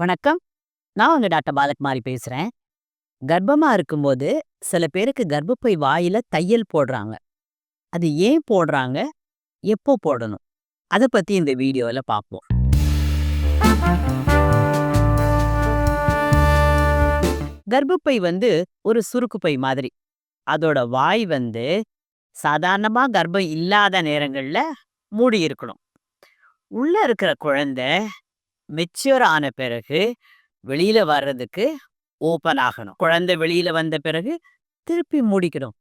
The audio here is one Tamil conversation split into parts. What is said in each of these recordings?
வணக்கம். நான் உங்க டாக்டர் பாலகுமாரி பேசுறேன். கர்ப்பமா இருக்கும்போது சில பேருக்கு கர்ப்பப்பை வாயில தையல் போடுறாங்க. அது ஏன் போடுறாங்க? எப்போ போடணும்? அதை பத்தி இந்த வீடியோல பார்ப்போம் கர்ப்பப்பை வந்து ஒரு சுருக்குப்பை மாதிரி. அதோட வாய் வந்து சாதாரணமா கர்ப்பம் இல்லாத நேரங்கள்ல மூடி இருக்கணும் உள்ள இருக்கிற குழந்தை மெச்சூர் ஆன பிறகு வெளியில வர்றதுக்கு ஓப்பன் ஆகணும். குழந்தை வெளியில வந்த பிறகு திருப்பி மூடிக்கணும்.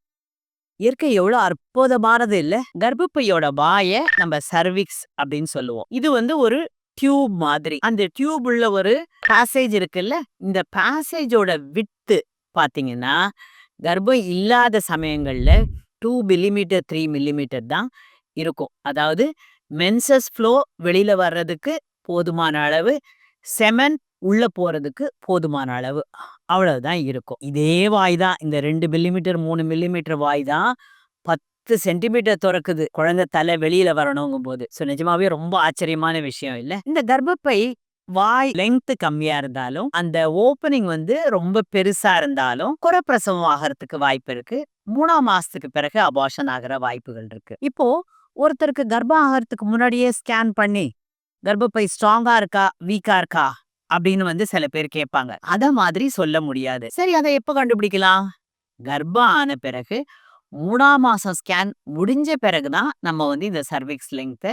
இயற்கை எவ்வளவு அற்புதமானது இல்ல. கர்ப்பப்பையோட வாய நம்ம சர்விக்ஸ் அப்படின்னு சொல்லுவோம். இது வந்து ஒரு டியூப் மாதிரி. அந்த டியூப் உள்ள ஒரு பேசேஜ் இருக்குல்ல இந்த பேசேஜோட வித்து பாத்தீங்கன்னா கர்ப்பம் இல்லாத சமயங்கள்ல டூ மில்லிமீட்டர் த்ரீ மில்லிமீட்டர் தான் இருக்கும். அதாவது மென்சஸ் ஃப்ளோ வெளியில வர்றதுக்கு போதுமான அளவு செமன் உள்ள போறதுக்கு போதுமான அளவு. அவ்வளவுதான் இருக்கும். இதே வாய் தான் இந்த ரெண்டு மில்லிமீட்டர் மூணு மில்லிமீட்டர் வாய் தான் பத்து சென்டிமீட்டர் திறக்குது. குழந்தை தலை வெளியில வரணுங்கும் போது ஸோ நிஜமாவே ரொம்ப ஆச்சரியமான விஷயம் இல்ல? இந்த கர்ப்பப்பை வாய் லெங்த் கம்மியா இருந்தாலும் அந்த ஓப்பனிங் வந்து ரொம்ப பெருசா இருந்தாலும் குறப்பிரசவம் ஆகிறதுக்கு வாய்ப்பு இருக்கு. மூணாம் மாசத்துக்கு பிறகு அபாஷன் ஆகிற வாய்ப்புகள் இருக்கு. இப்போ ஒருத்தருக்கு கர்ப்பம் ஆகிறதுக்கு முன்னாடியே ஸ்கேன் பண்ணி கர்ப்பப்பை ஸ்ட்ராங்கா இருக்கா? வீக்கா இருக்கா? அப்படின்னு வந்து சில பேர் கேட்பாங்க. அத மாதிரி சொல்ல முடியாது. சரி அதை எப்ப கண்டுபிடிக்கலாம்? கர்ப்பம் ஆன பிறகு மூணாம் மாசம் ஸ்கேன் முடிஞ்ச பிறகுதான் நம்ம வந்து இந்த சர்விக்ஸ் லெங்த்தை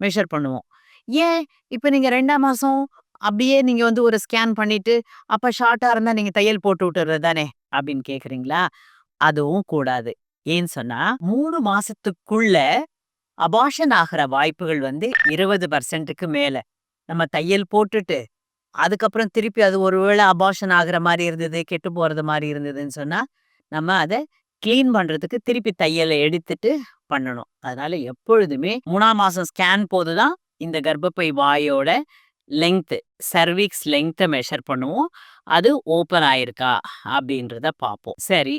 மெஷர் பண்ணுவோம். ஏன்? இப்ப நீங்க ரெண்டாம் மாசம் அப்படியே நீங்க வந்து ஒரு ஸ்கேன் பண்ணிட்டு அப்ப ஷார்ட்டா இருந்தா நீங்க தையல் போட்டு விட்டுறது தானே? அப்படின்னு கேக்குறீங்களா? அதுவும் கூடாது. ஏன்னு சொன்னா மூணு மாசத்துக்குள்ள அபாஷன் ஆகிற வாய்ப்புகள் வந்து இருபது பர்சன்ட்டுக்கு மேல. நம்ம தையல் போட்டுட்டு அதுக்கப்புறம் திருப்பி அது ஒருவேளை அபாஷன் ஆகுற மாதிரி இருந்தது கெட்டு போறது மாதிரி இருந்ததுன்னு சொன்னா நம்ம அதை கிளீன் பண்றதுக்கு திருப்பி தையலை எடுத்துட்டு பண்ணணும். அதனால எப்பொழுதுமே மூணாம் மாசம் ஸ்கேன் போதுதான் இந்த கர்ப்பப்பை வாயோட லெங்க்த்து சர்விக்ஸ் லெங்க்த்தை மெஷர் பண்ணுவோம். அது ஓப்பன் ஆயிருக்கா அப்படின்றத பார்ப்போம். சரி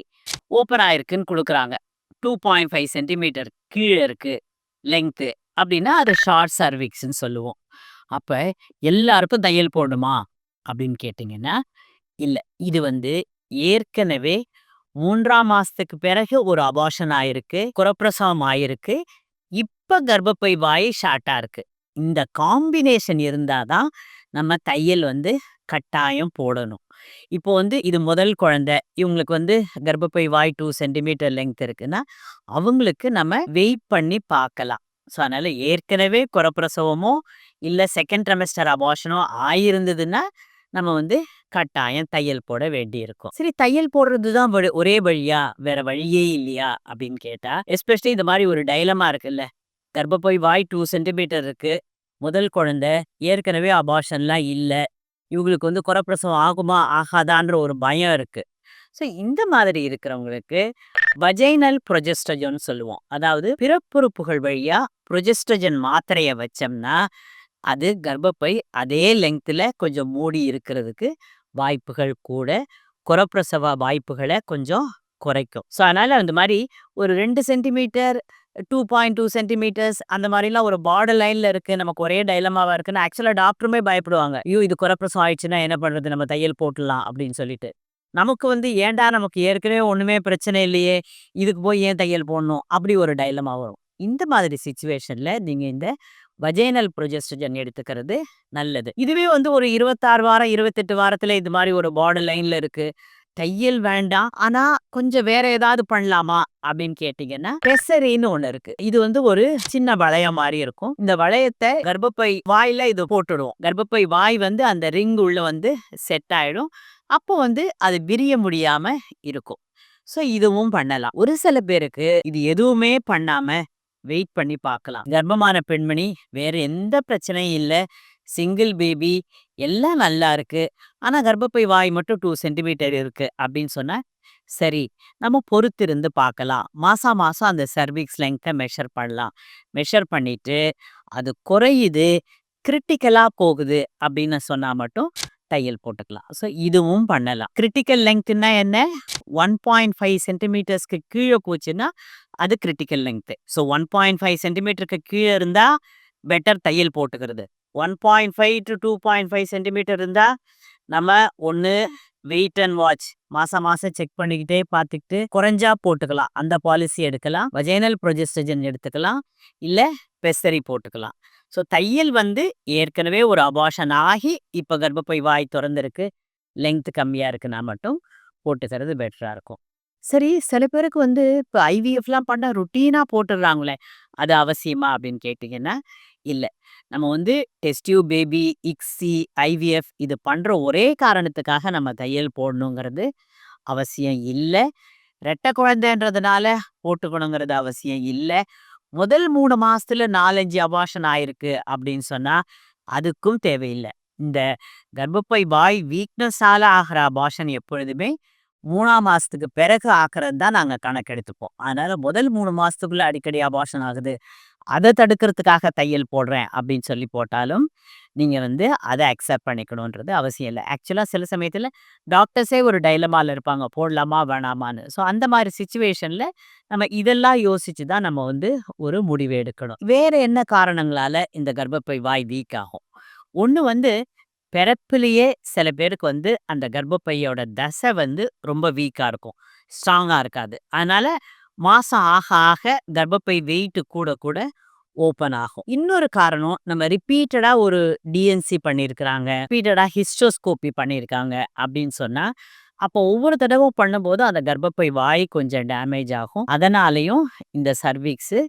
ஓப்பன் ஆயிருக்குன்னு கொடுக்குறாங்க. டூ பாயிண்ட் ஃபைவ் சென்டிமீட்டர் கீழே இருக்கு. லெங்க்த்து அப்படின்னா அது ஷார்ட் சர்விக்ஸ்ன்னு சொல்லுவோம். அப்போ எல்லாருக்கும் தையல் போடணுமா? அப்படின்னு கேட்டிங்கன்னா இல்லை. இது வந்து ஏற்கனவே மூன்றாம் மாதத்துக்கு பிறகு ஒரு அபாஷன் ஆயிருக்கு குரப்பிரசவம் ஆயிருக்கு இப்போ கர்ப்பப்பை வாய் ஷார்ட்டாக இருக்குது இந்த காம்பினேஷன் இருந்தால் தான் நம்ம தையல் வந்து கட்டாயம் போடணும். இப்போ வந்து இது முதல் குழந்தை. இவங்களுக்கு வந்து கர்ப்பப்பை வாய் டூ சென்டிமீட்டர் லெங்க் இருக்குன்னா அவங்களுக்கு நம்ம வெயிட் பண்ணி பார்க்கலாம். ஸோ அதனால ஏற்கனவே குறப்பிரசவமோ இல்ல செகண்ட் ட்ரெமஸ்டர் அபாஷனோ ஆயிருந்ததுன்னா நம்ம வந்து கட்டாயம் தையல் போட வேண்டியிருக்கும். சரி தையல் போடுறதுதான் வழி- ஒரே வழியா வேற வழியே இல்லையா அப்படின்னு கேட்டா எஸ்பெஷலி இந்த மாதிரி ஒரு டைலமா இருக்குல்ல. கர்ப்பப்பை வாய் டூ சென்டிமீட்டர் இருக்கு. முதல் குழந்தை ஏற்கனவே அபாஷன்லாம் இல்ல. இவங்களுக்கு வந்து குறப்பிரசவம் ஆகுமா ஆகாதான்ற ஒரு பயம் இருக்கு. ஸோ இந்த மாதிரி இருக்கிறவங்களுக்கு வஜைனல் ப்ரொஜெஸ்டஜன் சொல்லுவோம். அதாவது பிறப்புறுப்புகள் வழியா ப்ரொஜெஸ்டஜன் மாத்திரையை வச்சோம்னா அது கர்ப்பப்பை அதே லெங்க்த்தில் கொஞ்சம் மூடி இருக்கிறதுக்கு வாய்ப்புகள் கூட குறப்பிரசவ வாய்ப்புகளை கொஞ்சம் குறைக்கும். ஸோ அதனால் அந்த மாதிரி ஒரு ரெண்டு centimetre two point two centimetres அந்த மாதிரிலாம் ஒரு பார்டர் லைனில் இருக்குது நமக்கு ஒரே டைலமாவா இருக்குன்னு ஆக்சுவலாக டாக்டருமே பயப்படுவாங்க. ஐயோ இது குறப்பிரசம் ஆயிடுச்சுன்னா என்ன பண்ணுறது நம்ம தையல் போட்டுடலாம் அப்படின்னு சொல்லிட்டு. நமக்கு வந்து ஏன்டா நமக்கு ஏற்கனவே ஒன்றுமே பிரச்சனை இல்லையே இதுக்கு போய் ஏன் தையல் போடணும்? அப்படி ஒரு டைலமா வரும். இந்த மாதிரி சுச்சுவேஷனில் நீங்கள் இந்த வஜைனல் ப்ரொஜெஸ்டஜன் எடுத்துக்கிறது நல்லது. இதுவே வந்து ஒரு இருபத்தாறு வாரம் இருபத்தெட்டு வாரத்துல இது மாதிரி ஒரு பார்டர் லைனில் இருக்கு. தையல் வேண்டாம் ஆனா கொஞ்சம் வேற ஏதாவது பண்ணலாமா அப்படின்னு கேட்டீங்கன்னா பெசரின்னு ஒண்ணு இருக்கு. இது வந்து ஒரு சின்ன வளையம் மாதிரி இருக்கும். இந்த வளையத்தை கர்ப்பப்பை வாயில இது போட்டுடுவோம். கர்ப்பப்பை வாய் வந்து அந்த ரிங் உள்ள வந்து செட் ஆயிடும். அப்போ வந்து அது விரிய முடியாம இருக்கும். சோ இதுவும் பண்ணலாம். ஒரு சில பேருக்கு இது எதுவுமே பண்ணாம வெயிட் பண்ணி பார்க்கலாம். கர்ப்பமான பெண்மணி வேற எந்த பிரச்சனையும் இல்ல. சிங்கிள் பேபி எல்லாம் நல்லா இருக்கு. ஆனால் கர்ப்பப்பை வாய் மட்டும் டூ சென்டிமீட்டர் இருக்கு அப்படின்னு சொன்ன சரி நம்ம பொறுத்திருந்து பார்க்கலாம். மாசா மாசம் அந்த சர்விக்ஸ் லெங்க்த்தை மெஷர் பண்ணலாம். மெஷர் பண்ணிட்டு அது குறையுது கிரிட்டிக்கலாக போகுது அப்படின்னு சொன்னால் மட்டும் தையல் போட்டுக்கலாம். ஸோ இதுவும் பண்ணலாம். கிரிட்டிக்கல் லெங்க்த்னா என்ன? ஒன் பாயிண்ட் ஃபைவ் சென்டிமீட்டர்ஸ்க்கு கீழே போச்சுன்னா அது critical length so one point five சென்டிமீட்டருக்கு கீழே இருந்தால் பெட்டர் தையல் போட்டுக்கிறது. One point five to two point five centimetre இருந்தால் நம்ம ஒன்று வெயிட் அண்ட் வாட்ச் மாசம் மாசம் செக் பண்ணிக்கிட்டே பார்த்துக்கிட்டு குறைஞ்சா போட்டுக்கலாம். அந்த பாலிசி எடுக்கலாம். வஜைனல் ப்ரொஜெஸ்டஜன் எடுத்துக்கலாம். இல்லை பெசரி போட்டுக்கலாம். ஸோ தையல் வந்து ஏற்கனவே ஒரு அபாஷன் ஆகி இப்போ கர்ப்பப்பை வாய் திறந்துருக்கு. லென்த்து கம்மியாக இருக்குன்னா மட்டும் போட்டுக்கிறது பெட்டராக இருக்கும். சரி சில பேருக்கு வந்து இப்போ ஐவிஎஃப்லாம் பண்ணால் ருட்டீனாக போட்டுடுறாங்களே அது அவசியமா அப்படின்னு கேட்டிங்கன்னா இல்லை. நம்ம வந்து டெஸ்டியூ பேபி இக்ஸி ஐவிஎஃப் இது பண்ணுற ஒரே காரணத்துக்காக நம்ம தையல் போடணுங்கிறது அவசியம் இல்லை. ரெட்டை குழந்தைன்றதுனால போட்டுக்கணுங்கிறது அவசியம் இல்லை. முதல் மூணு மாசத்துல நாலஞ்சு அபாஷன் ஆயிருக்கு அப்படின்னு சொன்னா அதுக்கும் தேவையில்லை. இந்த கர்ப்பப்பை வாய் வீக்னஸால ஆகிற அபாஷன் எப்பொழுதுமே மூணாம் மாசத்துக்கு பிறகு ஆக்குறது தான் நாங்கள் கணக்கெடுத்துப்போம். அதனால முதல் மூணு மாசத்துக்குள்ள அடிக்கடி அபாஷன் ஆகுது. அதை தடுக்கிறதுக்காக தையல் போடுறேன் அப்படின்னு சொல்லி போட்டாலும் நீங்கள் வந்து அதை அக்செப்ட் பண்ணிக்கணுன்றது அவசியம் இல்லை. ஆக்சுவலாக சில சமயத்தில் டாக்டர்ஸே ஒரு டைலமாவில் இருப்பாங்க. போடலாமா வேணாமான்னு. ஸோ அந்த மாதிரி சுச்சுவேஷனில் நம்ம இதெல்லாம் யோசித்து தான் நம்ம வந்து ஒரு முடிவு எடுக்கணும். வேறு என்ன காரணங்களால இந்த கர்ப்பப்பை வாய் வீக் ஆகும்? ஒன்று வந்து பிறப்பிலேயே சில பேருக்கு வந்து அந்த கர்ப்பப்பையோட தசை வந்து ரொம்ப வீக்காக இருக்கும். ஸ்ட்ராங்காக இருக்காது. அதனால மாதம் ஆக ஆக கர்ப்பப்பை வெயிட்டு கூட கூட ஓப்பன் ஆகும். இன்னொரு காரணம் நம்ம ரிப்பீட்டடா ஒரு டிஎன்சி பண்ணியிருக்கிறாங்க ரிப்பீட்டடா ஹிஸ்டோஸ்கோப்பி பண்ணியிருக்காங்க அப்படின்னு சொன்னா அப்போ ஒவ்வொரு தடவை பண்ணும்போது அந்த கர்ப்பப்பை வாய் கொஞ்சம் டேமேஜ் ஆகும். அதனாலையும் இந்த சர்வீக்ஸு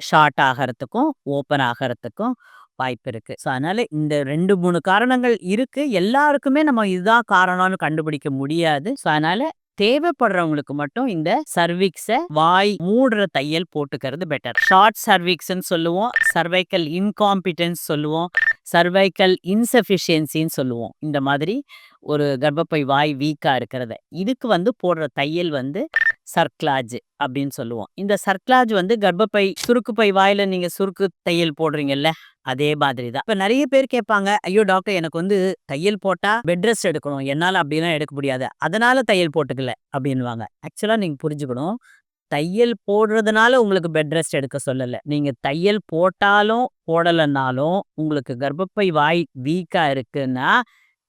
ஷார்ட் ஆகிறதுக்கும் ஓப்பன் ஆகிறதுக்கும் வாய்ப்பு இருக்கு. ஸோ அதனால இந்த ரெண்டு மூணு காரணங்கள் இருக்கு. எல்லாருக்குமே நம்ம இதுதான் காரணம்னு கண்டுபிடிக்க முடியாது. ஸோ அதனால தேவைப்படுறவங்களுக்கு மட்டும் இந்த சர்விக்ஸை வாய் மூடுற தையல் போட்டுக்கிறது பெட்டர் ஷார்ட் சர்விக்ஸ்ன்னு சொல்லுவோம் சர்வைக்கல் இன்காம்பிட்டன்ஸ் சொல்லுவோம் சர்வைக்கல் இன்சஃபிஷியன்சின்னு சொல்லுவோம். இந்த மாதிரி ஒரு கர்ப்பப்பை வாய் வீக்கா இருக்கிறத. இதுக்கு வந்து போடுற தையல் வந்து சர்க்லாஜ் அப்படின்னு சொல்லுவோம். இந்த சர்க்லாஜ் வந்து கர்ப்பப்பை சுருக்கு பை வாயில நீங்க சுருக்கு தையல் போடுறீங்கல்ல அதே மாதிரி தான். இப்ப நிறைய பேர் கேட்பாங்க ஐயோ டாக்டர் எனக்கு வந்து தையல் போட்டா பெட் ரெஸ்ட் எடுக்கணும். என்னால அப்படிலாம் எடுக்க முடியாது. அதனால தையல் போட்டுக்கல. அப்படின்வாங்க ஆக்சுவலா நீங்க புரிஞ்சுக்கணும். தையல் போடுறதுனால உங்களுக்கு பெட் ரெஸ்ட் எடுக்க சொல்லல. நீங்க தையல் போட்டாலும் போடலைன்னாலும் உங்களுக்கு கர்ப்பப்பை வாய் வீக்கா இருக்குன்னா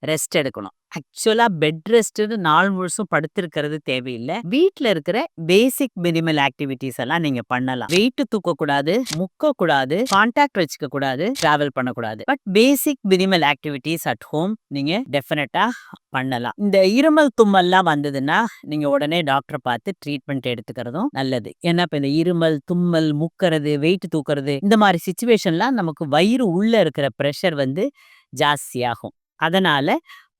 ரெஸ்ட் எடுக்கணும். ஆக்சுவலா பெட் ரெஸ்ட்னு நாள் முழுசும் படுத்திருக்கிறது தேவையில்லை. வீட்ல இருக்கிற பேசிக் மினிமல் ஆக்டிவிட்டிஸ் எல்லாம் நீங்க பண்ணலாம். வெயிட் தூக்க கூடாது முக்க கூடாது கான்டாக்ட் வச்சுக்க கூடாது டிராவல் பண்ணக்கூடாது. But basic minimal activities at home நீங்க டெஃபினட்டா பண்ணலாம். இந்த இருமல் தும்மல்லாம் வந்ததுன்னா நீங்க உடனே டாக்டரை பார்த்து ட்ரீட்மெண்ட் எடுத்துக்கிறதும் நல்லது. ஏன்னா இப்ப இந்த இருமல் தும்மல் முக்கிறது வெயிட் தூக்குறது இந்த மாதிரி சுச்சுவேஷன்லாம் நமக்கு வயிறு உள்ள இருக்கிற ப்ரெஷர் வந்து ஜாஸ்தியாகும். அதனால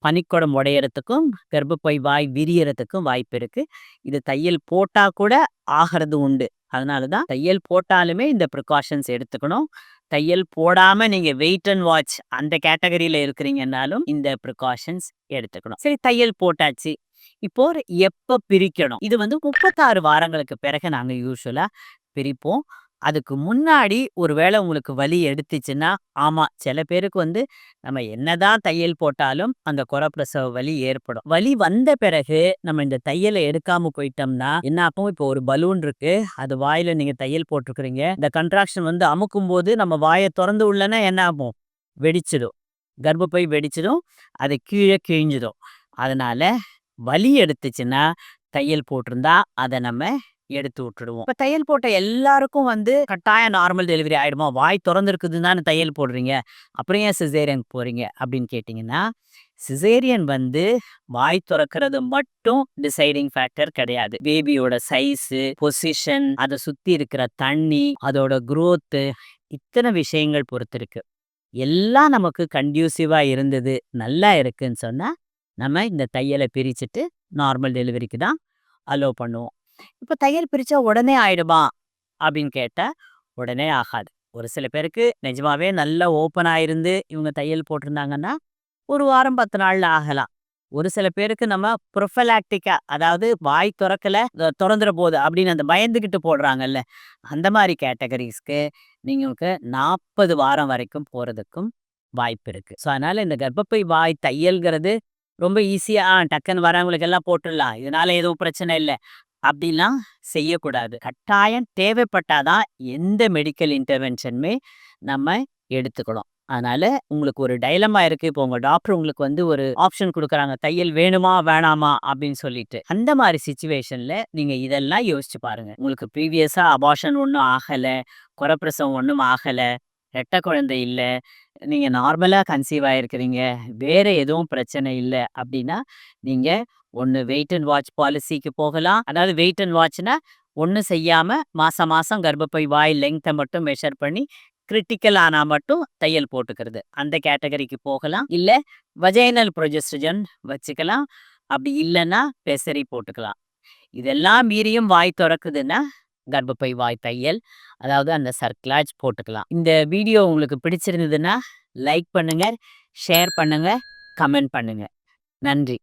பனிக்குடம் உடையறதுக்கும் கர்ப்பப்பை வாய் விரியறதுக்கும் வாய்ப்பு இருக்கு. இது தையல் போட்டா கூட ஆகிறது உண்டு. அதனால தான் தையல் போட்டாலுமே இந்த ப்ரிகாஷன்ஸ் எடுத்துக்கணும். தையல் போடாம நீங்க வெயிட் அண்ட் வாட்ச் அந்த கேட்டகரியில இருக்கிறீங்கன்னாலும் இந்த ப்ரிகாஷன்ஸ் எடுத்துக்கணும். சரி தையல் போட்டாச்சு. இப்போ எப்ப பிரிக்கணும்? இது வந்து முப்பத்தாறு வாரங்களுக்கு பிறகு நாங்க யூஸ்வலா பிரிப்போம். அதுக்கு முன்னாடி ஒருவேளை உங்களுக்கு வலி எடுத்துச்சுன்னா ஆமாம் சில பேருக்கு வந்து நம்ம என்னதான் தையல் போட்டாலும் அந்த குறப்பிரசவ வலி ஏற்படும். வலி வந்த பிறகு நம்ம இந்த தையலை எடுக்காம போயிட்டோம்னா என்ன ஆகும்? இப்போ ஒரு பலூன் இருக்கு. அது வாயில நீங்க தையல் போட்டிருக்கிறீங்க. இந்த கன்ட்ராக்ஷன் வந்து அமுக்கும் போது நம்ம வாயை திறந்து உள்ளனா என்ன ஆகும்? வெடிச்சிடும். கர்ப்பப்பை வெடிச்சிடும். அது கீழே கிழிஞ்சிடும். அதனால வலி எடுத்துச்சுன்னா தையல் போட்டிருந்தா அதை நம்ம எடுத்து விட்டுடுவோம். இப்போ தையல் போட்ட எல்லாருக்கும் வந்து கட்டாயம் நார்மல் டெலிவரி ஆகிடுமா வாய் திறந்துருக்குதுன்னு தானே தையல் போடுறீங்க. அப்புறம் ஏன் சிசேரியன் போறீங்க? அப்படின்னு கேட்டிங்கன்னா சிசேரியன் வந்து வாய் திறக்கிறது மட்டும் டிசைடிங் ஃபேக்டர் கிடையாது. பேபியோட சைஸு பொசிஷன் அதை சுத்தி இருக்கிற தண்ணி அதோட குரோத்து இத்தனை விஷயங்கள் பொறுத்து இருக்கு. எல்லாம் நமக்கு கண்டியூசிவா இருந்தது நல்லா இருக்குன்னு சொன்னா நம்ம இந்த தையலை பிரிச்சுட்டு நார்மல் டெலிவரிக்கு தான் அலோவ் பண்ணுவோம். இப்ப தையல் பிரிச்சா உடனே ஆயிடுமா? அப்படின்னு கேட்டா உடனே ஆகாது. ஒரு சில பேருக்கு நிஜமாவே நல்லா ஓப்பன் ஆயிருந்து இவங்க தையல் போட்டிருந்தாங்கன்னா ஒரு வாரம் பத்து நாள்ல ஆகலாம். ஒரு சில பேருக்கு நம்ம ப்ரொஃபலாக்டிக்கா அதாவது வாய் திறக்கல திறந்துட போகுது அப்படின்னு அந்த பயந்துகிட்டு போடுறாங்கல்ல அந்த மாதிரி கேட்டகரிஸ்க்கு நீங்களுக்கு நாற்பது வாரம் வரைக்கும் போறதுக்கும் வாய்ப்பு இருக்கு. ஸோ அதனால இந்த கர்ப்பப்பை வாய் தையல்கிறது ரொம்ப ஈஸியா டக்குன்னு வரவங்களுக்கு எல்லாம் போட்டுடலாம். இதனால எதுவும் பிரச்சனை இல்லை. அப்படிலாம் செய்யக்கூடாது கட்டாயம் தேவைப்பட்டாதான் எந்த மெடிக்கல் இன்டர்வென்ஷனுமே நம்ம எடுத்துக்கணும் அதனால உங்களுக்கு ஒரு டைலமா இருக்கு. இப்போ உங்க டாக்டர் உங்களுக்கு வந்து ஒரு ஆப்ஷன் கொடுக்குறாங்க தையல் வேணுமா? வேணாமா? அப்படின்னு சொல்லிட்டு. அந்த மாதிரி சுச்சுவேஷன்ல நீங்க இதெல்லாம் யோசிச்சு பாருங்க. உங்களுக்கு ப்ரீவியஸா அபார்ஷன் ஒன்றும் ஆகலை குறப்பிரசவம் ஒன்றும் ஆகலை ரெட்டை குழந்தை இல்லை நீங்கள் நார்மலாக கன்சீவ் ஆகிருக்கிறீங்க வேறு எதுவும் பிரச்சனை இல்லை அப்படின்னா, நீங்கள் ஒன்று வெயிட் அண்ட் வாட்ச் பாலிசிக்கு போகலாம். அதாவது வெயிட் அண்ட் வாட்ச்னா, ஒன்றும் செய்யாமல் மாதம் மாதம் கர்ப்பப்பை வாய் லெங்க்த்தை மட்டும் மெஷர் பண்ணி, கிரிட்டிக்கல் ஆனால் மட்டும் தையல் போட்டுக்கிறது. அந்த கேட்டகரிக்கு போகலாம். இல்லை வஜைனல் ப்ரொஜெஸ்டன் வச்சுக்கலாம். அப்படி இல்லைன்னா பெசரி போட்டுக்கலாம். இதெல்லாம் மீறியும் வாய் திறக்குதுன்னா கர்ப்பப்பை வாய் தையல். அதாவது அந்த சர்க்லாஜ் போட்டுக்கலாம். இந்த வீடியோ உங்களுக்கு பிடிச்சிருந்ததுன்னா, லைக் பண்ணுங்க, ஷேர் பண்ணுங்க, கமெண்ட் பண்ணுங்க. நன்றி.